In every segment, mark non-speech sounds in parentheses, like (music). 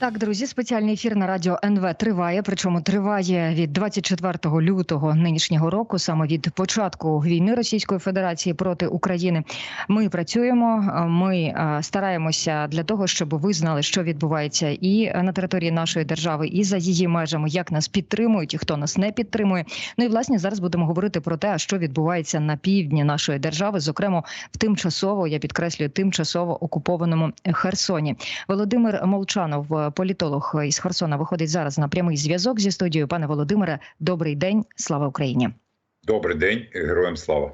Так, друзі, спеціальний ефір на радіо НВ триває. Причому триває від 24 лютого нинішнього року, саме від початку війни Російської Федерації проти України. Ми працюємо, ми е, стараємося для того, щоб ви знали, що відбувається і на території нашої держави, і за її межами, як нас підтримують, і хто нас не підтримує. Ну і власне зараз будемо говорити про те, що відбувається на півдні нашої держави, зокрема в тимчасово, я підкреслюю, тимчасово окупованому Херсоні. Володимир Молчанов, політолог із Херсона, виходить зараз на прямий зв'язок зі студією. Пане Володимире, добрий день, слава Україні. Добрий день, героям слава.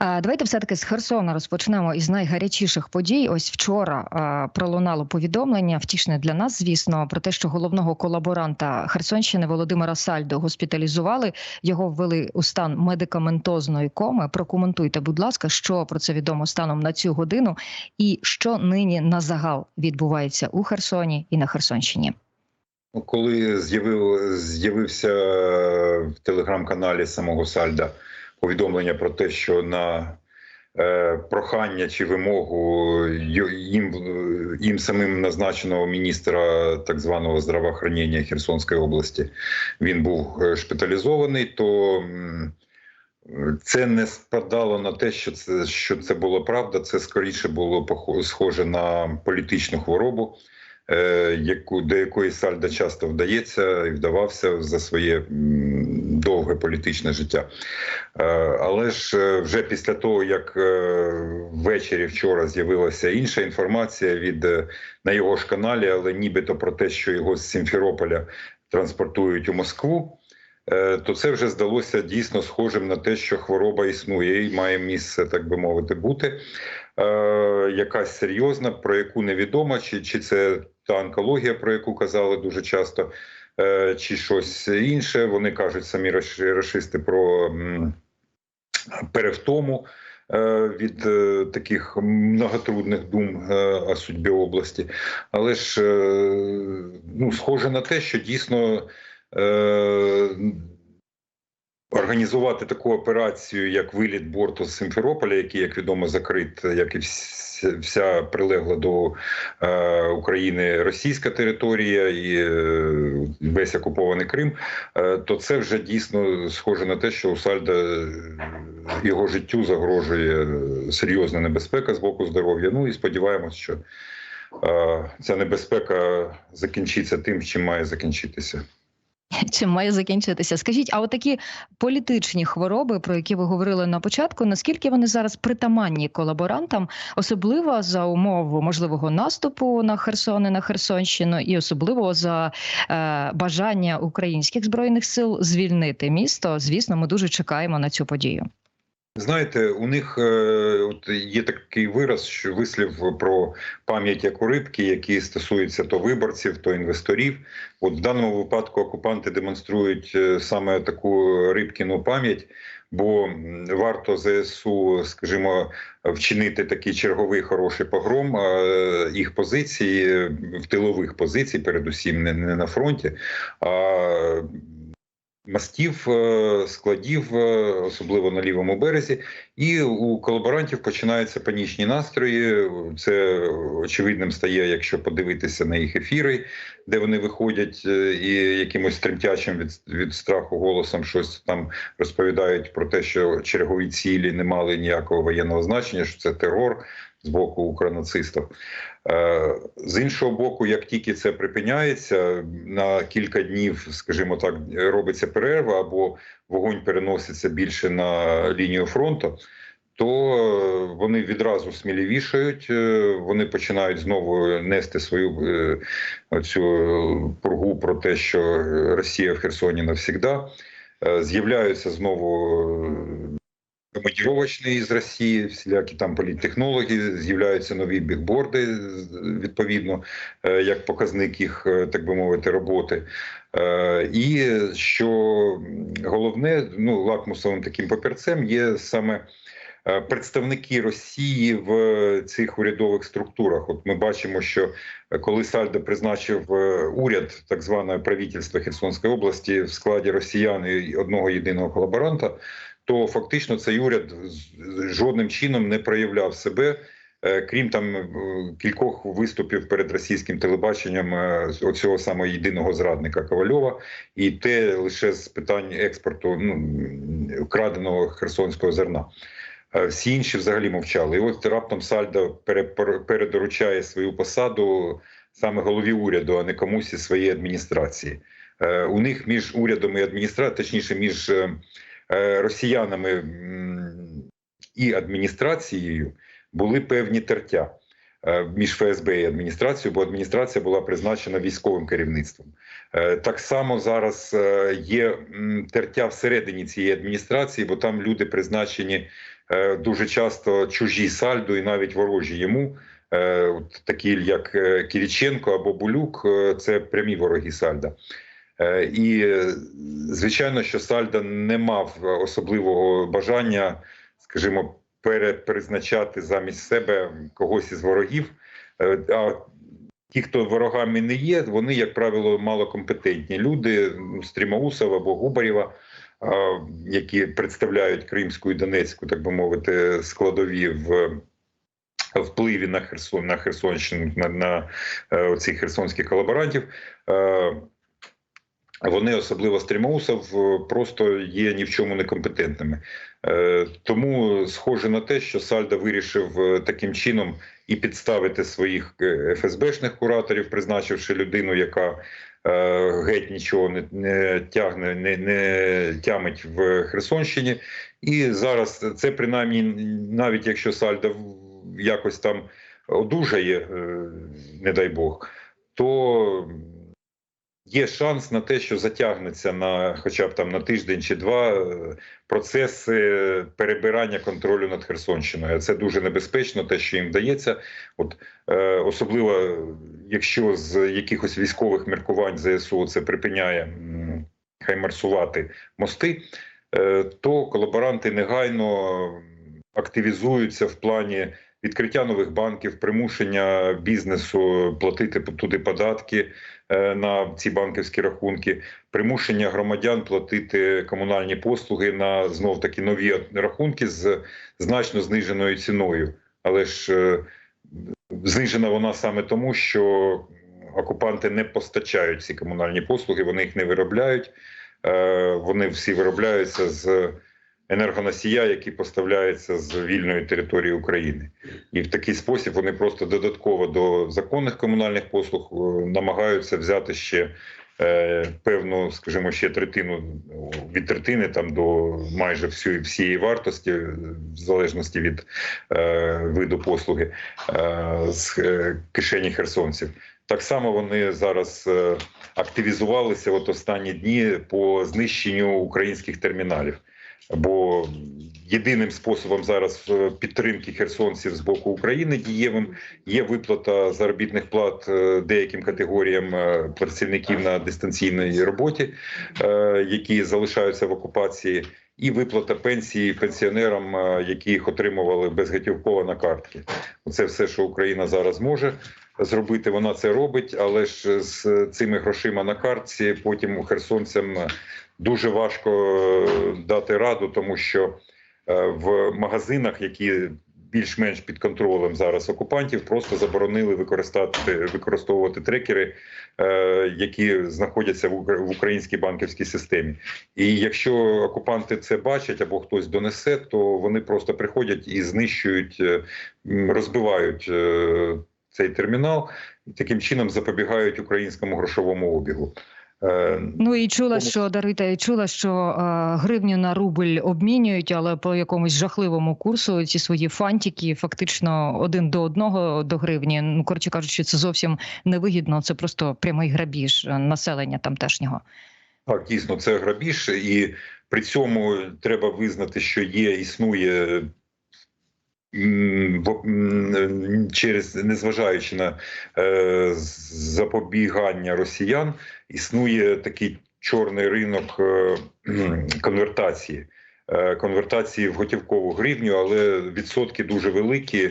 Давайте все таки з Херсона розпочнемо із найгарячіших подій. Ось вчора пролунало повідомлення, втішне для нас, звісно, про те, що головного колаборанта Херсонщини Володимира Сальдо госпіталізували. Його ввели у стан медикаментозної коми. Прокоментуйте, будь ласка, що про це відомо станом на цю годину, і що нині на загал відбувається у Херсоні і на Херсонщині. Коли з'явив з'явився в телеграм-каналі самого Сальда повідомлення про те, що на е, прохання чи вимогу їм їм самим назначеного міністра так званого здравоохранення Херсонської області він був е, шпиталізований, то це не спадало на те, що це що це було правда. Це скоріше було схоже на політичну хворобу. Е, яку до якої Сальда часто вдається і вдавався за своє довге політичне життя. Е, але ж е, вже після того, як ввечері вчора з'явилася інша інформація від на його ж каналі, але нібито про те, що його з Сімферополя транспортують у Москву. То це вже здалося дійсно схожим на те, що хвороба існує і має місце, так би мовити, бути якась серйозна, про яку невідомо, чи чи це та онкологія, про яку казали дуже часто, е, чи щось інше. Вони кажуть самі расисти про перевтому. Е, від е, таких многотрудних дум о судьбі області, але ж ну, схоже на те, що дійсно організувати таку операцію, як виліт борту з Симферополя, який, як відомо, закрит, як і вся прилегла до е, України російська територія і е, весь окупований Крим, е, то це вже дійсно схоже на те, що у Сальда е, його життю загрожує серйозна небезпека з боку здоров'я. Ну і сподіваємось, що е, ця небезпека закінчиться тим, чим має закінчитися. (laughs) Чим має закінчитися? Скажіть, а от такі політичні хвороби, про які ви говорили на початку, наскільки вони зараз притаманні колаборантам, особливо за умов можливого наступу на Херсон і на Херсонщину, і особливо за е, бажання українських збройних сил звільнити місто? Звісно, ми дуже чекаємо на цю подію. Знаєте, у них е, от є такий вираз, що вислів про пам'ять як у рибки, які стосуються то виборців, то інвесторів. От в даному випадку окупанти демонструють е, саме таку рибкіну пам'ять, бо варто ЗСУ, скажімо, вчинити такий черговий хороший погром їх позиції в тилових позицій, передусім не на фронті. а Мастів, е, складів, е, особливо на лівому березі, і у колаборантів починаються панічні настрої. Це очевидним стає, якщо подивитися на їх ефіри, де вони виходять е, і якимось тремтячим від від страху голосом щось там розповідають про те, що чергові цілі не мали ніякого воєнного значення, що це терор з боку укронацистів. Е, з іншого боку, як тільки це припиняється, на кілька днів, скажімо так, робиться перерва або вогонь переноситься більше на лінію фронту. То вони відразу сміливішають, е, вони починають знову нести свою е, цю пургу про те, що Росія в Херсоні навсігда. З'являються знову командіровочний з Росії, всілякі там політтехнологи, з'являються нові бікборди, відповідно, е, як показник їх, е, так би мовити, роботи. Е, і що головне, ну лакмусовим таким папірцем є саме. Представники Росії в цих урядових структурах, от ми бачимо, що коли Сальдо призначив уряд так званого правительства Херсонської області в складі росіян і одного єдиного колаборанта, то фактично цей уряд жодним чином не проявляв себе е, крім там е, кількох виступів перед російським телебаченням е, оцього самого єдиного зрадника Ковальова, і те лише з питань експорту ну, вкраденого херсонського зерна. Всі інші взагалі мовчали. І от раптом Сальдо пере- передоручає свою посаду саме голові уряду, а не комусь із своєї адміністрації. У них між урядом і адміністрацією, точніше, між росіянами і адміністрацією були певні тертя е, між ФСБ і адміністрацією, бо адміністрація була призначена військовим керівництвом. Е, Так само зараз е, є тертя всередині цієї адміністрації, бо там люди призначені е, дуже часто чужі сальду і навіть ворожі йому. Е, Такі як е, Кіріченко або Булюк, е, це прямі вороги Сальда. Е, І е, звичайно, що Сальда не мав особливого бажання, скажімо, перепризначати замість себе когось із ворогів. Е, А ті, хто ворогами не є, вони, як правило, малокомпетентні люди, ну, Стрімоусова або Губарєва, які представляють Кримську і Донецьку, так би мовити, складові в впливі на Херсон на Херсонщину на, на е, цих херсонських колаборантів. Вони, особливо Стрімоусов, просто є ні в чому некомпетентними. Е, Тому схоже на те, що Сальда вирішив е, таким чином і підставити своїх е, ФСБшних кураторів, призначивши людину, яка геть нічого не, не тягне, не, не тямить в Херсонщині. І зараз це принаймні, навіть якщо Сальда якось там одужає, не дай Бог, то є шанс на те, що затягнеться на хоча б там на тиждень чи два е, процес перебирання контролю над Херсонщиною. Це дуже небезпечно, те, що їм вдається. От е, особливо, якщо з якихось військових міркувань ЗСУ це припиняє м, хаймарсувати мости, е, то колаборанти негайно активізуються в плані відкриття нових банків, примушення бізнесу платити туди податки на ці банківські рахунки, примушення громадян платити комунальні послуги на знов таки нові рахунки з значно зниженою ціною. Але ж е, знижена вона саме тому, що окупанти не постачають ці комунальні послуги, вони їх не виробляють. Е, Вони всі виробляються з енергоносія, які поставляються з вільної території України, і в такий спосіб вони просто додатково до законних комунальних послуг е, намагаються взяти ще е, певну, скажімо, ще третину від третини там до майже всієї всієї вартості, е, в залежності від е, виду послуги е, з кишені херсонців. Так само вони зараз активізувалися от останні дні по знищенню українських терміналів. Бо єдиним способом зараз е, підтримки херсонців з боку України дієвим є виплата заробітних плат е, деяким категоріям е, працівників на дистанційній роботі, які залишаються в окупації, і виплата пенсії пенсіонерам, які їх отримували безготівково на картки. Це все, що Україна зараз може зробити. Вона це робить, але ж з цими грошима на картці потім херсонцям дуже важко е, дати раду, тому що е, в магазинах, які більш-менш під контролем зараз окупантів, просто заборонили використати використовувати трекери, е, які знаходяться в українській банківській системі. І якщо окупанти це бачать або хтось донесе, то вони просто приходять і знищують, розбивають цей термінал і таким чином запобігають українському грошовому обігу. Ну і чула, Тому- що Дарита, і чула, що е, гривню на рубль обмінюють, але по якомусь жахливому курсу ці свої фантики фактично один до одного до гривні. Ну коротше кажучи, це зовсім невигідно. Це просто прямий грабіж е, населення тамтешнього. Так, дійсно, це грабіж, і при цьому треба визнати, що є, існує через незважаючи на е, запобігання росіян, існує такий чорний ринок е, конвертації. Е, Конвертації в готівкову гривню, але відсотки дуже великі.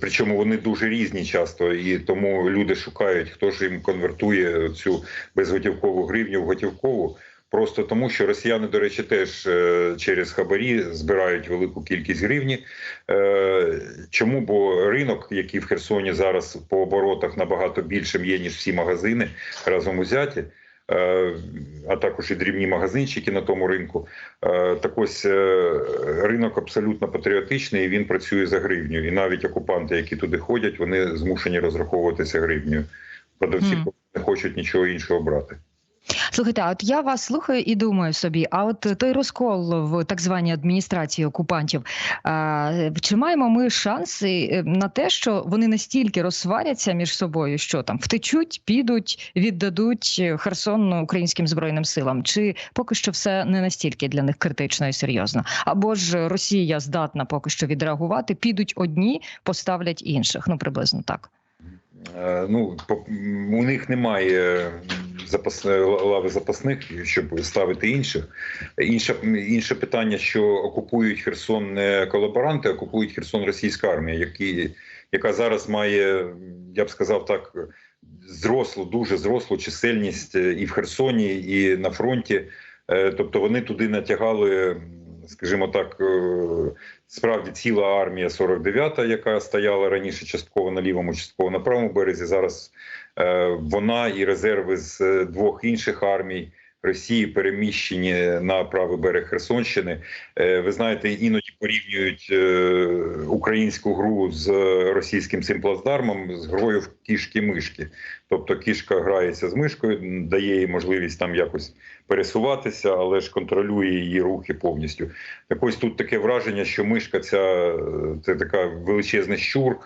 Причому вони дуже різні часто, і тому люди шукають, хто ж їм конвертує цю безготівкову гривню в готівкову. Просто тому, що росіяни, до речі, теж е, через хабарі збирають велику кількість гривні. Е, Чому? Бо ринок, який в Херсоні зараз по оборотах набагато більшим є, ніж всі магазини разом узяті, е, а також і дрібні магазинчики на тому ринку. Так ось ринок абсолютно патріотичний, і він працює за гривню. І навіть окупанти, які туди ходять, вони змушені розраховуватися гривнею. Продавці Мгм. не хочуть нічого іншого брати. Слухайте, а от я вас слухаю і думаю собі: а от той розкол в так званій адміністрації окупантів, а, чи маємо ми шанси е, на те, що вони настільки розсваряться між собою, що там втечуть, підуть, віддадуть е, Херсон українським збройним силам? Чи поки що все не настільки для них критично і серйозно? Або ж Росія здатна поки що відреагувати, підуть одні, поставлять інших? Ну приблизно так. Е, Ну, у них немає запас, лави запасних, щоб ставити інших. Інше, інше питання, що окупують Херсон не колаборанти, а окупують Херсон російська армія, які, яка зараз має, я б сказав так, зрослу, дуже зрослу чисельність е, і в Херсоні, і на фронті. Е, Тобто вони туди натягали, скажімо так, е, справді ціла армія 49-та, яка стояла раніше частково на лівому, частково на правому березі. Зараз е, вона і резерви з е, двох інших армій. Росії переміщені на правий берег Херсонщини. Ви знаєте, іноді порівнюють е, українську гру з російським цим плацдармом з грою в кішки-мишки. Тобто кішка грається з мишкою, дає їй можливість там якось пересуватися, але ж контролює її рухи повністю. Так ось тут таке враження, що мишка ця це така величезний щур е,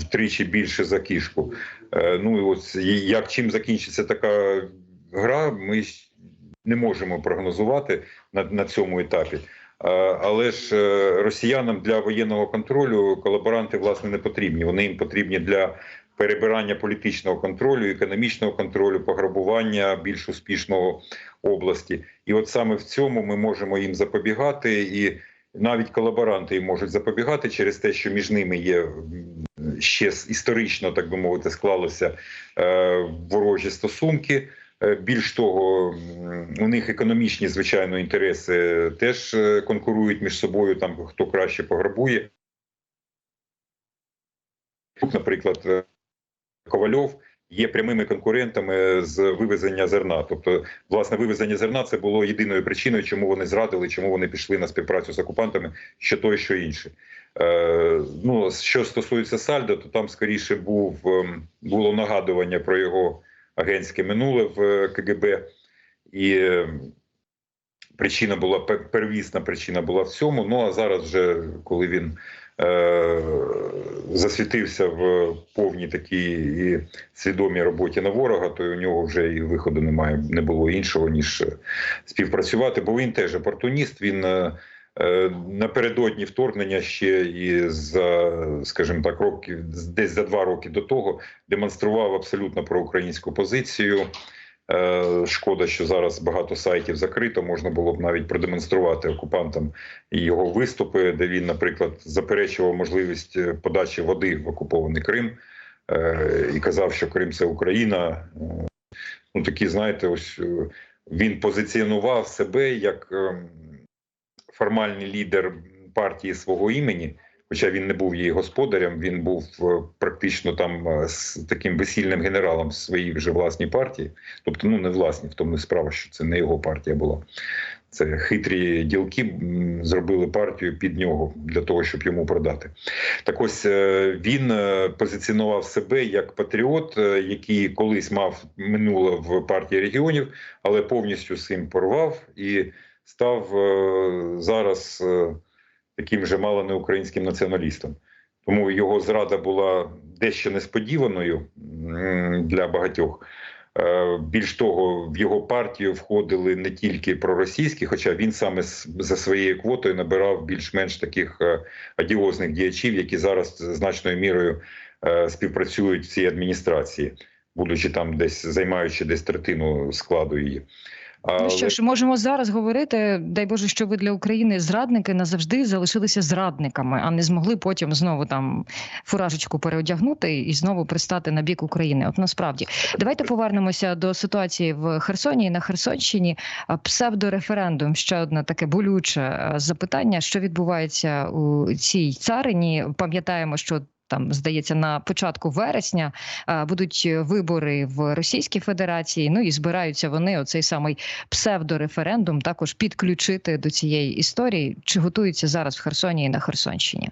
втричі більше за кішку. Е, Ну і ось як чим закінчиться така гра, ми не можемо прогнозувати на, на цьому етапі. Але ж е, росіянам для воєнного контролю колаборанти власне не потрібні. Вони їм потрібні для перебирання політичного контролю, економічного контролю, пограбування більш успішного області. І от саме в цьому ми можемо їм запобігати, і навіть колаборанти їм можуть запобігати через те, що між ними є ще історично, так би мовити, склалося е, ворожі стосунки. Е, Більш того, у них економічні звичайно інтереси теж е, конкурують між собою. Там хто краще пограбує. Наприклад, е, Ковальов є прямими конкурентами з вивезення зерна. Тобто, власне, вивезення зерна це було єдиною причиною, чому вони зрадили, чому вони пішли на співпрацю з окупантами, що той, що інше. Е, ну, що стосується Сальдо, то там скоріше був ем, було нагадування про його агентське минуле в е, КГБ, і е, причина була первісна причина була в цьому. Ну а зараз, вже коли він е, засвітився в повній такій і свідомій роботі на ворога, то у нього вже і виходу немає, не було іншого ніж е, співпрацювати. Бо він теж опортуніст. Він е, напередодні вторгнення ще і за, скажімо так, років десь за два роки до того демонстрував абсолютно проукраїнську позицію. Е, Шкода, що зараз багато сайтів закрито. Можна було б навіть продемонструвати окупантам його виступи, де він, наприклад, заперечував можливість е, подачі води в окупований Крим е, і казав, що Крим це Україна. Е, Ну такі, знаєте, ось е, він позиціонував себе як ем, формальний лідер партії свого імені. Хоча він не був її господарем, він був е, практично там е, з таким весільним генералом своїй вже власній партії. Тобто, ну не власні, в тому і справа, що це не його партія була. Це хитрі ділки зробили партію під нього для того, щоб йому продати. Так ось е, він позиціонував себе як патріот, який колись мав минуле в партії регіонів, але повністю з цим порвав і став е, зараз е, таким же мало не українським націоналістом. Тому його зрада була дещо несподіваною для багатьох. Е, Більш того, в його партію входили не тільки проросійські, хоча він саме за своєю квотою набирав більш-менш таких адіозних діячів, які зараз значною мірою співпрацюють в цій адміністрації, будучи там десь займаючи десь третину складу її. Ну що ж, можемо зараз говорити, дай Боже, що ви для України зрадники назавжди залишилися зрадниками, а не змогли потім знову там фуражечку переодягнути і знову пристати на бік України. От насправді, давайте повернемося до ситуації в Херсоні і на Херсонщині. Псевдореферендум ще одне таке болюче запитання, що відбувається у цій царині. Пам'ятаємо, що там здається на початку вересня будуть вибори в Російській Федерації. Ну і збираються вони оцей самий псевдореферендум також підключити до цієї історії. Чи готуються зараз в Херсоні і на Херсонщині?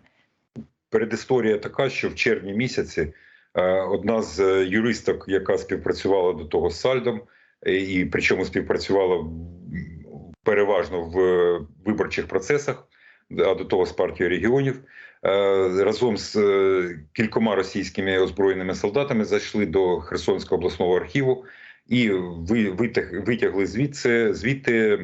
Передісторія така, що в червні місяці е, одна з е, юристок, яка співпрацювала до того з Сальдом, е, і причому співпрацювала переважно в е, виборчих процесах, а до того з партією регіонів, е, разом з е, кількома російськими озброєними солдатами зайшли до Херсонського обласного архіву. І витягли звідси звідти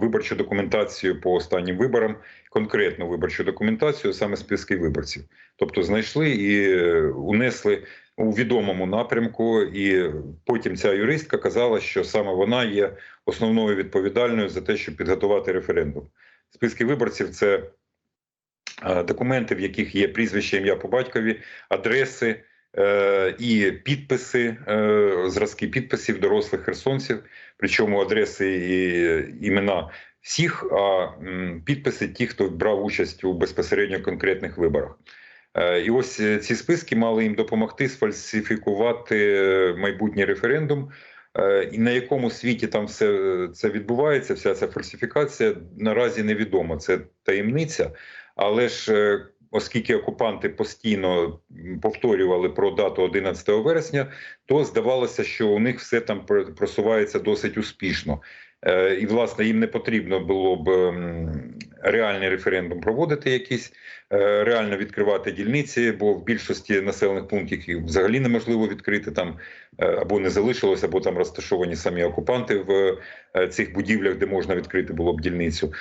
виборчу документацію по останнім виборам, конкретну виборчу документацію, саме списки виборців. Тобто знайшли і е, унесли у відомому напрямку. І потім ця юристка казала, що саме вона є основною відповідальною за те, щоб підготувати референдум. Списки виборців це е, документи, в яких є прізвище, ім'я по батькові, адреси. е, І підписи, е, зразки підписів дорослих херсонців, причому адреси і імена всіх, а підписи тих, хто брав участь у безпосередньо конкретних виборах. Е, І ось ці списки мали їм допомогти сфальсифікувати майбутній референдум. І на якому світі там все це відбувається, вся ця фальсифікація наразі невідомо. Це таємниця. Але ж е, оскільки окупанти постійно повторювали про дату 11 вересня, то здавалося, що у них все там просувається досить успішно. Е, І, власне, їм не потрібно було б м, реальний референдум проводити якийсь, е, реально відкривати дільниці, бо в більшості населених пунктів їх взагалі неможливо відкрити там е, або не залишилось, або там розташовані самі окупанти в е, цих будівлях, де можна відкрити було б дільницю.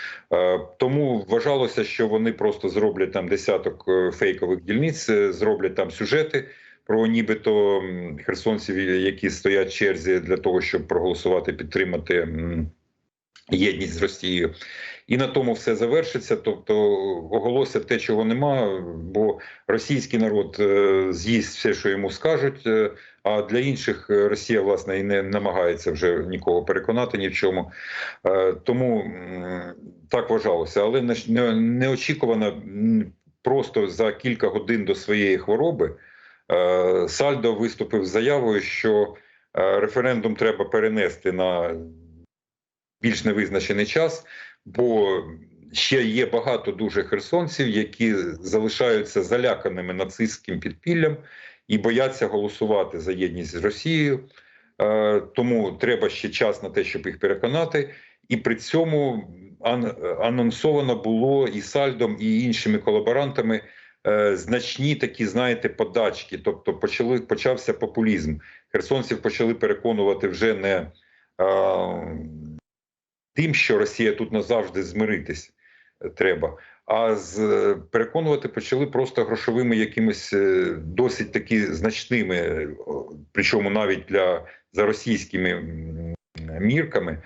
Тому вважалося, що вони просто зроблять там десяток фейкових дільниць, зроблять там сюжети. Про нібито херсонців, які стоять в черзі для того, щоб проголосувати, підтримати єдність з Росією, і на тому все завершиться. Тобто оголосять те, чого нема, бо російський народ е, з'їсть все, що йому скажуть. е, А для інших е, Росія власне і не намагається вже нікого переконати ні в чому. Тому так вважалося, але не- не- неочікувано просто за кілька годин до своєї хвороби. Сальдо виступив з заявою, що референдум треба перенести на більш невизначений час, бо ще є багато дуже херсонців, які залишаються заляканими нацистським підпіллям і бояться голосувати за єдність з Росією. Е, Тому треба ще час на те, щоб їх переконати. І при цьому ан- анонсовано було і Сальдом, і іншими колаборантами е, значні такі, знаєте, подачки. Тобто почали почався популізм. Херсонців почали переконувати вже не е, тим, що Росія тут назавжди змиритись е, треба. А з е, переконувати почали просто грошовими якимись е, досить таки значними, причому навіть для за російськими мірками,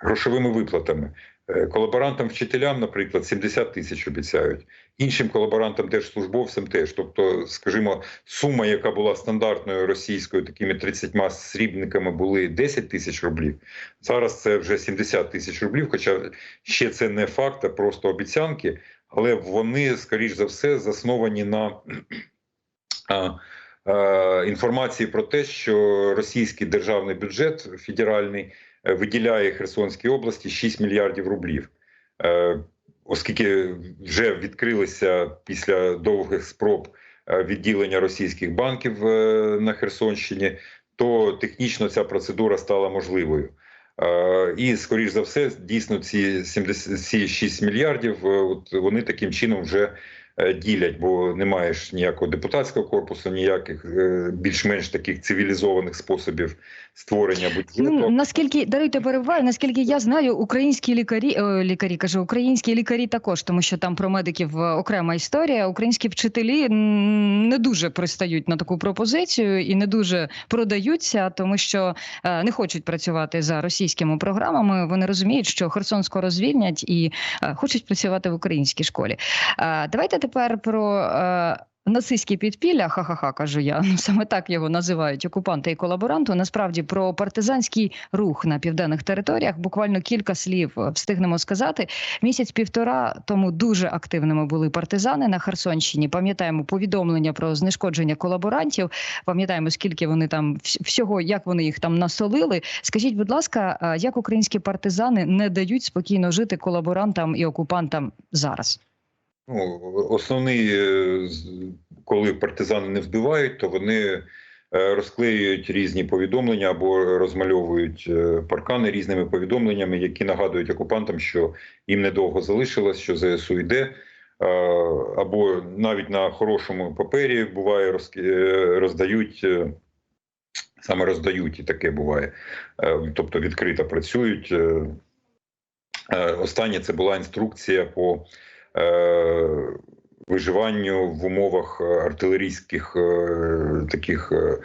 грошовими виплатами. Е, Колаборантам вчителям, наприклад, 70 тисяч обіцяють, іншим колаборантам, держслужбовцям теж. Тобто, скажімо, сума, яка була стандартною російською, такими 30 срібниками, були 10 тисяч рублів. Зараз це вже 70 тисяч рублів. Хоча ще це не факт, а просто обіцянки, але вони, скоріш за все, засновані на (clears throat) інформації про те, що російський державний бюджет федеральний е, виділяє Херсонській області 6 мільярдів рублів. Оскільки вже відкрилися після довгих спроб е, відділення російських банків е, на Херсонщині, то технічно ця процедура стала можливою. Е, І, скоріш за все, дійсно, ці 76 мільярдів от вони таким чином вже ділять, бо не маєш ніякого депутатського корпусу, ніяких е, більш-менш таких цивілізованих способів створення Ну, будівель. наскільки даруйте перебуваю, наскільки я знаю, українські лікарі е, лікарі кажу, українські лікарі також, тому що там про медиків е, окрема історія. Українські вчителі не дуже пристають на таку пропозицію і не дуже продаються, тому що е, не хочуть працювати за російськими програмами. Вони розуміють, що Херсон скоро звільнять і е, хочуть працювати в українській школі. Е, Давайте тепер про. е, Нацистські підпілля, ха-ха-ха, кажу я. Ну саме так його називають окупанти і колаборанти. Насправді про партизанський рух на південних територіях буквально кілька слів е, встигнемо сказати. Місяць півтора тому дуже активними були партизани на Херсонщині. Пам'ятаємо повідомлення про знешкодження колаборантів. Пам'ятаємо, скільки вони там вс- всього, як вони їх там насолили. Скажіть, будь ласка, е, як українські партизани не дають спокійно жити колаборантам і окупантам зараз? Ну, основний, е, коли партизани не вбивають, то вони е, розклеюють різні повідомлення або розмальовують е, паркани різними повідомленнями, які нагадують окупантам, що їм недовго залишилось, що ЗСУ йде. Або навіть на хорошому папері буває роз- роздають. Саме роздають, і таке буває. Тобто відкрито працюють. Останнє це була інструкція по виживанню в умовах е, артилерійських е, таких, е,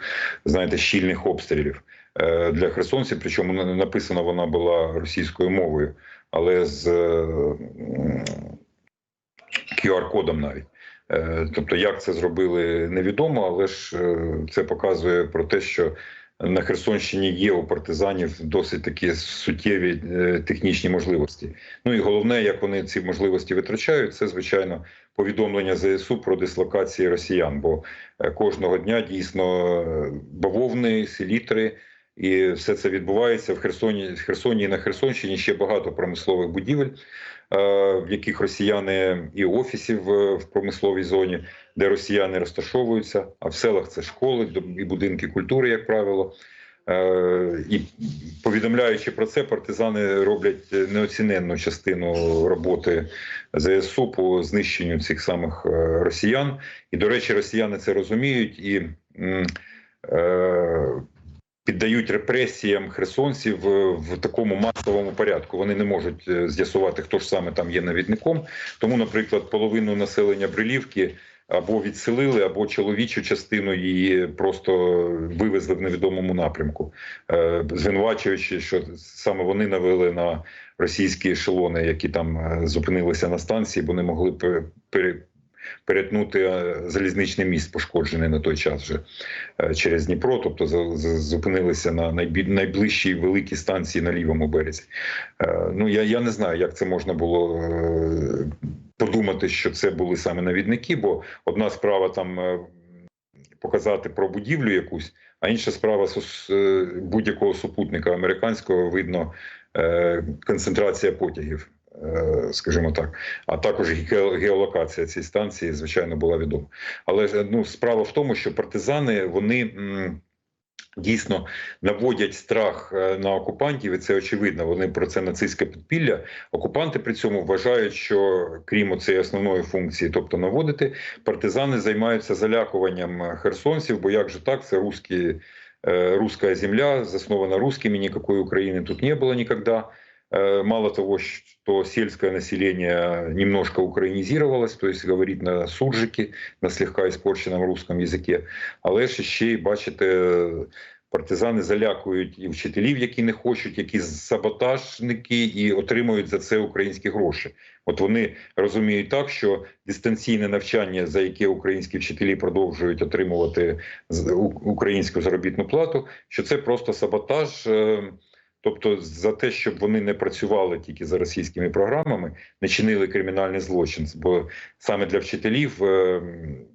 знаєте, щільних обстрілів е, для херсонців. Причому на- написана вона була російською мовою, але з е, QR-кодом навіть. Е, Тобто, як це зробили, невідомо, але ж е, це показує про те, що на Херсонщині є у партизанів досить такі суттєві е, технічні можливості. Ну і головне, як вони ці можливості витрачають, це звичайно повідомлення ЗСУ про дислокації росіян. Бо е, кожного дня дійсно е, бавовни, селітри. І все це відбувається в Херсоні, в Херсоні і на Херсонщині ще багато промислових будівель, в яких росіяни і офісів в промисловій зоні, де росіяни розташовуються. А в селах це школи і будинки культури, як правило. Е, І повідомляючи про це, партизани роблять неоціненну частину роботи ЗСУ по знищенню цих самих е, росіян. І, до речі, росіяни це розуміють і е, піддають репресіям херсонців в, такому масовому порядку. Вони не можуть е, з'ясувати, хто ж саме там є навідником. Тому, наприклад, половину населення Брилівки або відселили, або чоловічу частину її просто вивезли в невідомому напрямку, е, звинувачуючи, що саме вони навели на російські ешелони, які там е, зупинилися на станції, бо не могли пере- перетнути е, залізничний міст, пошкоджений на той час вже е, через Дніпро, тобто зупинилися на найближчій великій станції на лівому березі. Е, Ну я, я не знаю, як це можна було подумати, що це були саме навідники, бо одна справа там показати про будівлю якусь, а інша справа будь-якого супутника американського видно концентрація потягів. е, Скажімо так, а також ге- геолокація цієї станції, звичайно, була відома. Але ж, ну, справа в тому, що партизани вони м, дійсно наводять страх е, на окупантів, і це очевидно. Вони про це нацистське підпілля. Окупанти при цьому вважають, що крім цієї основної функції, тобто наводити, партизани займаються залякуванням херсонців, бо як же так, це русські, э, русская земля, заснована русскими, никакой Украины тут не было никогда. Э, Мало того, что сельское население немножко украинизировалось, то есть говорит на суржике, на слегка испорченном русском языке, але ж ще бачите, партизани залякують і вчителів, які не хочуть, які саботажники, і отримують за це українські гроші. От вони розуміють так, що дистанційне навчання, за яке українські вчителі продовжують отримувати українську заробітну плату, що це просто саботаж. Тобто за те, щоб вони не працювали тільки за російськими програмами, не чинили кримінальний злочин. Бо саме для вчителів е,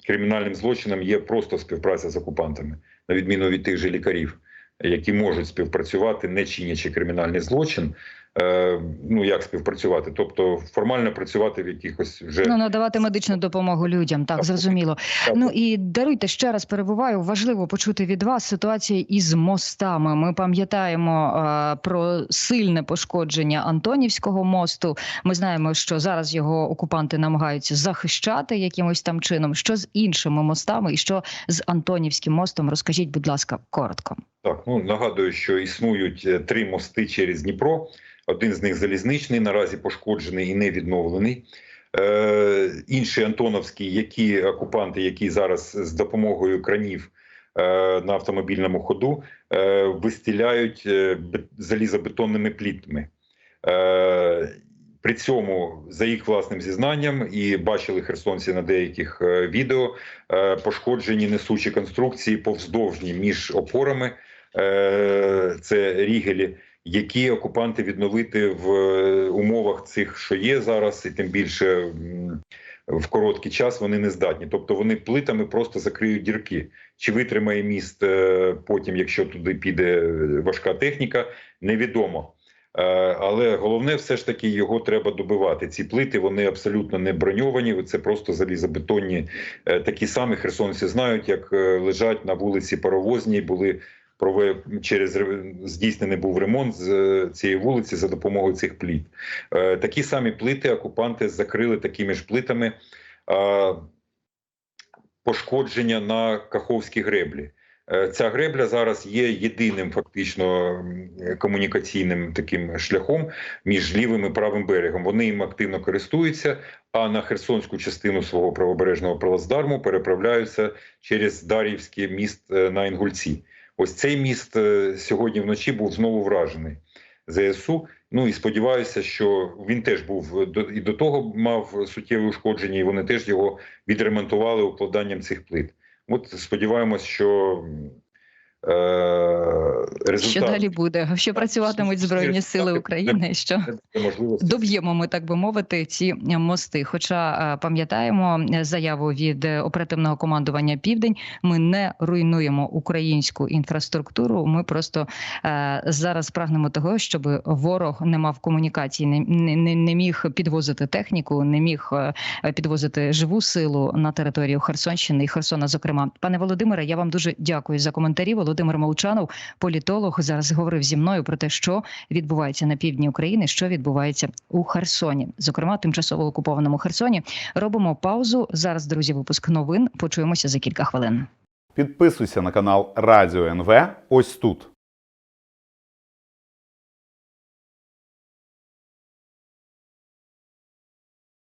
кримінальним злочином є просто співпраця з окупантами, на відміну від тих же лікарів, які можуть співпрацювати, не чинячи кримінальний злочин, ну як співпрацювати, тобто формально працювати в якихось вже Ну надавати медичну допомогу людям, так Так. зрозуміло. Ну і даруйте ще раз перебуваю. Важливо почути від вас ситуація із мостами. Ми пам'ятаємо е, про сильне пошкодження Антонівського мосту. Ми знаємо, що зараз його окупанти намагаються захищати якимось там чином. Що з іншими мостами, і що з Антонівським мостом? Розкажіть, будь ласка, коротко. Так, ну нагадую, що існують е, три мости через Дніпро. Один з них залізничний, наразі пошкоджений і не відновлений. Е, інший Антоновський, які окупанти, які зараз з допомогою кранів е, на автомобільному ходу е, вистіляють е, залізобетонними плітами. Е, при цьому, за їх власним зізнанням, і бачили херсонці на деяких е, відео, е, пошкоджені несучі конструкції повздовжні між опорами. Е, Це рігелі, які окупанти відновити в е, умовах цих, що є зараз, і тим більше в короткий час вони не здатні. Тобто вони плитами просто закриють дірки. Чи витримає міст е, потім, якщо туди піде важка техніка, невідомо. Е, Але головне, все ж таки, його треба добивати. Ці плити вони абсолютно не броньовані. Це просто залізобетонні. Такі самі херсонці знають, як лежать на вулиці Паровозній. Були прове через ре- здійснений був ремонт з е, цієї вулиці за допомогою цих пліт. Е, Такі самі плити окупанти закрили такими ж плитами е, пошкодження на Каховській греблі. Ця гребля зараз є єдиним фактично комунікаційним таким шляхом між лівим і правим берегом. Вони їм активно користуються, а на херсонську частину свого правобережного плацдарму переправляються через Дар'ївський міст на Інгульці. Ось цей міст е, сьогодні вночі був знову вражений ЗСУ. Ну і сподіваюся, що він теж був е, і до того мав суттєві ушкодження, і вони теж його відремонтували укладанням цих плит. От сподіваємось, що е, результат Що далі буде? Що працюватимуть збройні сили України? Що доб'ємо ми, так би мовити, ці мости. Хоча е, пам'ятаємо е, заяву від е, оперативного командування Південь, ми не руйнуємо українську інфраструктуру. Ми просто е, зараз прагнемо того, щоб ворог не мав комунікації, не, не, не- міг підвозити техніку, не міг е, підвозити живу силу на територію Херсонщини і Херсона. Зокрема, пане Володимире, я вам дуже дякую за коментарі. Володимир Молчанов, політолог, зараз говорив зі мною про те, що відбувається на півдні України, що відбувається у Херсоні, зокрема тимчасово окупованому Херсоні. Робимо паузу. Зараз, друзі, випуск новин. Почуємося за кілька хвилин. Підписуйся на канал Радіо НВ ось тут.